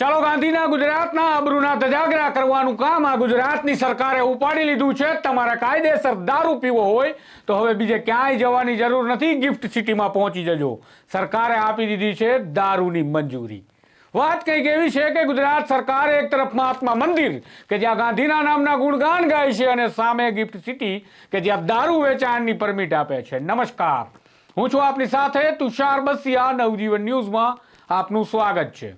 ચાલો ગાંધીના ગુજરાતના અબરૂના તજાગરા કરવાનું કામ આ ગુજરાતની સરકારે ઉપાડી લીધું છે. તમારે કાયદેસર દારૂ પીવો હોય તો હવે બીજે ક્યાંય જવાની જરૂર નથી. ગિફ્ટ સિટીમાં પહોંચી જજો. સરકારે આપી દીધી છે દારૂની મંજૂરી. વાત કંઈક એવી છે કે ગુજરાત સરકારે એક તરફ મહાત્મા મંદિર કે જ્યાં ગાંધીના નામના ગુણગાન ગાય છે અને સામે ગિફ્ટ સિટી કે જ્યાં દારૂ વેચાણની પરમિટ આપે છે. નમસ્કાર. હું છું આપની સાથે તુષાર બસિયા, નવજીવન ન્યૂઝમાં આપનું સ્વાગત છે.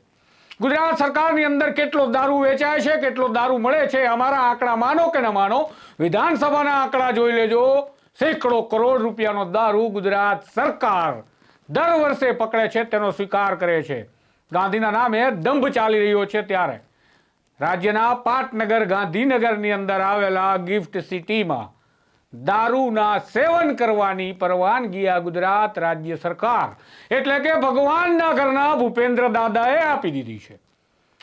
ગુજરાત સરકારની અંદર કેટલો દારૂ વેચાય છે, કેટલો દારૂ મળે છે, અમારા આંકડા માનો કે ન માનો, વિધાનસભાના આંકડા જોઈ લેજો. સેંકડો કરોડ રૂપિયાનો દારૂ ગુજરાત સરકાર દર વર્ષે પકડે છે, તેનો સ્વીકાર કરે છે. ગાંધીના નામે દંભ ચાલી રહ્યો છે ત્યારે. રાજ્યના પાટનગર ગાંધીનગરની અંદર આવેલા ગિફ્ટ સિટીમાં દારૂના સેવન કરવાની પરવાનગી આ ગુજરાત રાજ્ય સરકાર. એટલે કે ભગવાનના ઘરના ભૂપેન્દ્ર દાદાએ આપી દીધી છે.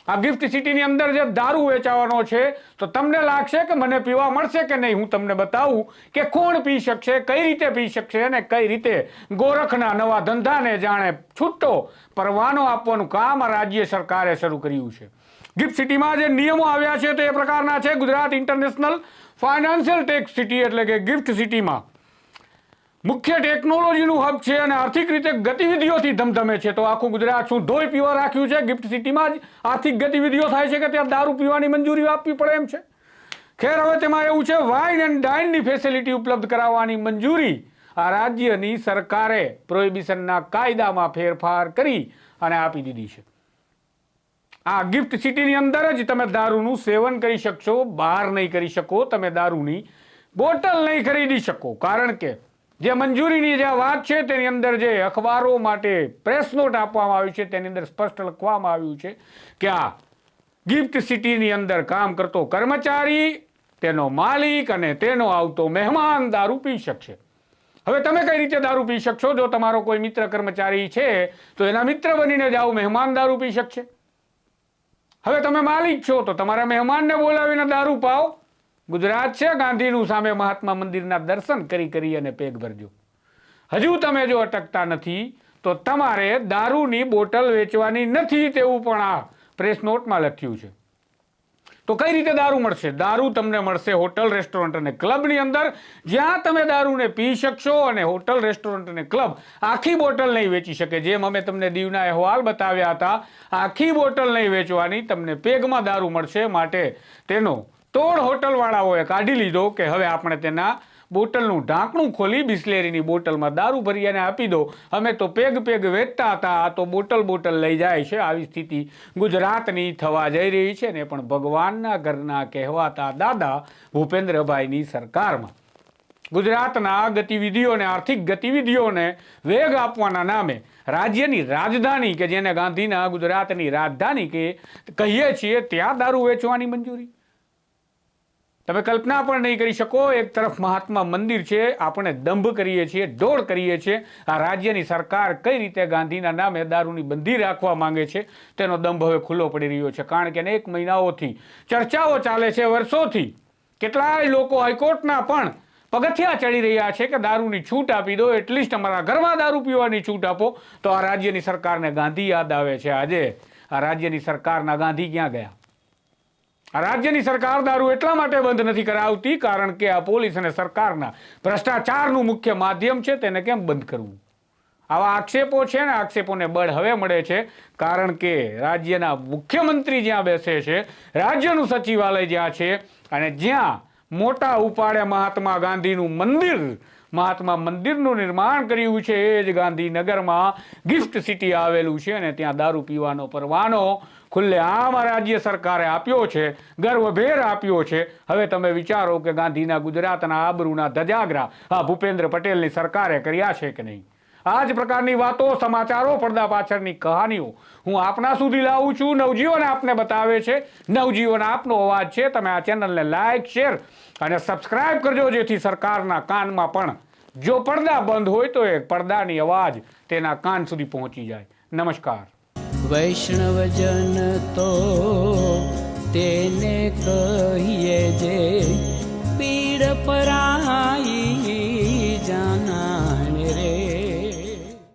આ ગિફ્ટ સિટીની અંદર જે દારૂ વેચાવાનો છે, તો તમને લાગશે કે મને પીવા મળશે કે નહીં? હું તમને બતાવું કે કોણ પી શકશે, કઈ રીતે પી શકશે અને કઈ રીતે ગોરખના નવા ધંધાને જાણે છૂટો પરવાનો આપવાનું કામ આ રાજ્ય સરકારે શરૂ કર્યું છે. ગિફ્ટ સિટીમાં જે નિયમો આવ્યા છે તે પ્રકારના છે. Gujarat international financial tech city એટલે કે ગિફ્ટ સિટીમાં. મુખ્ય ટેકનોલોજીનું હબ છે અને આર્થિક રીતે ગતિવિધિઓથી ધમધમે છે. તો આખું ગુજરાત શું ધોઈ પીવા રાખ્યું છે? ગિફ્ટ સિટીમાં જ આર્થિક ગતિવિધિઓ થાય છે કે ત્યાં દારૂ પીવાની મંજૂરી આપવી પડે એમ છે? ખેર, હવે તેમાં એવું છે, વાઇન એન્ડ ડાઇનની ફેસિલિટી ઉપલબ્ધ કરાવવાની મંજૂરી. આ રાજ્યની સરકારે પ્રોહિબિશનના કાયદામાં ફેરફાર કરી અને આપી દીધી છે. આ ગિફ્ટ સિટીની અંદર જ તમે દારૂનું સેવન કરી શકશો, બહાર નહીં કરી શકો, તમે દારૂની બોટલ નહીં ખરીદી શકો. કારણ કે જે મંજૂરીની જે વાત છે તેની અંદર જે અખબારો માટે પ્રેસ નોટ આપવામાં આવી છે, તેની અંદર સ્પષ્ટ લખવામાં આવ્યું છે કે આ ગિફ્ટ સિટીની અંદર કામ કરતો કર્મચારી, તેનો માલિક અને તેનો આવતો મહેમાન દારૂ પી શકશે. હવે તમે કઈ રીતે દારૂ પી શકશો? જો તમારો કોઈ મિત્ર કર્મચારી છે, તો એના મિત્ર બનીને જાઓ મહેમાન દારૂ પી શકશે. હવે તમે માલિક છો તો તમારા મહેમાનને બોલાવીને દારૂ પાઓ. ગુજરાત છે, ગાંધીનું સામે મહાત્મા મંદિરના દર્શન કરી કરી અને પેગ ભરજો. હજુ તમે જો અટકતા નથી, તો તમારે દારૂની બોટલ વેચવાની નથી તેવું પણ આ પ્રેસ નોટમાં લખ્યું છે. તો કઈ રીતે દારૂ મળશે? દારૂ તમને મળશે હોટલ, રેસ્ટોરન્ટ અને ક્લબની અંદર. જ્યાં તમે દારૂને પી શકશો અને હોટલ, રેસ્ટોરન્ટ અને ક્લબ આખી બોટલ નહીં વેચી શકે. જેમ અમે તમને દીવના અહેવાલ બતાવ્યા હતા, આખી બોટલ નહીં વેચવાની તમને પેગમાં દારૂ મળશે માટે તેનો તોડ હોટલવાળાઓએ કાઢી લીધો કે હવે આપણે તેના બોટલનું ઢાંકણું ખોલી બિસ્લેરીની બોટલમાં દારૂ ભરી અને આપી દો. અમે તો પેગ પેગ વેચતા હતા. આ તો બોટલ બોટલ લઈ જાય છે. આવી સ્થિતિ ગુજરાતની થવા જઈ રહી છે ને પણ ભગવાનના ઘરના કહેવાતા દાદા ભૂપેન્દ્રભાઈની સરકારમાં. ગુજરાતના ગતિવિધિઓને, આર્થિક ગતિવિધિઓને વેગ આપવાના નામે રાજ્યની રાજધાની કે જેને ગાંધીના ગુજરાતની રાજધાની કે કહીએ છીએ, ત્યાં દારૂ વેચવાની મંજૂરી. તમે કલ્પના પણ નહીં કરી શકો, એક તરફ મહાત્મા મંદિર છે, આપણે દંભ કરીએ છીએ દોડ કરીએ છીએ. આ રાજ્યની સરકાર કઈ રીતે ગાંધીના નામે દારૂની બંધી રાખવા માંગે છે, તેનો દંભ હવે ખુલ્લો પડી રહ્યો છે. કારણ કે અનેક મહિનાઓથી ચર્ચાઓ ચાલે છે, વર્ષોથી. કેટલાય લોકો હાઈકોર્ટના પણ પગથિયા ચડી રહ્યા છે કે દારૂની છૂટ આપી દો, એટલીસ્ટ અમારા ઘરમાં દારૂ પીવાની છૂટ આપો. તો આ રાજ્યની સરકારને ગાંધી યાદ આવે છે આજે. આ રાજ્યની સરકારના ગાંધી ક્યાં ગયા? રાજ્યની સરકાર દારૂ એટલા માટે બંધ નથી કરાવતી કારણ કે આ પોલીસ અને સરકારના ભ્રષ્ટાચારનું મુખ્ય માધ્યમ છે, તેને કેમ બંધ કરવું? આવા આક્ષેપો છે ને, આક્ષેપોને બળ હવે મળે છે, કારણ કે રાજ્યના મુખ્યમંત્રી જ્યાં બેસે છે, રાજ્યનું સચિવાલય જ્યાં છે, અને જ્યાં મોટા ઉપાડે મહાત્મા ગાંધીનું મંદિર મહાત્મા મંદિરનું નિર્માણ કર્યું છે. એ જ ગાંધીનગરમાં ગિફ્ટ સિટી આવેલું છે અને ત્યાં દારૂ પીવાનો પરવાનો ખુલ્લે આમ રાજ્ય સરકારે આપ્યો છે, ગર્વભેર આપ્યો છે. હવે તમે વિચારો કે ગાંધીના ગુજરાતના આબરૂના ધજાગરા આ ભૂપેન્દ્ર પટેલની સરકારે કર્યા છે કે નહીં? આ જ પ્રકારની વાતો, સમાચારો, પડદા પાછળની કહાનીઓ હું આપના સુધી લાવું છું. નવજીવન આપને બતાવે છે. નવજીવન આપનો અવાજ છે. તમે આ ચેનલને લાઇક શેર અને સબસ્ક્રાઇબ કરજો જેથી સરકારના કાનમાં પણ જો પડદા બંધ હોય તો એ પડદાની અવાજ તેના કાન સુધી પહોંચી જાય. નમસ્કાર. વૈષ્ણવજન તો તેને કહીએ જે પીડ પરાઈ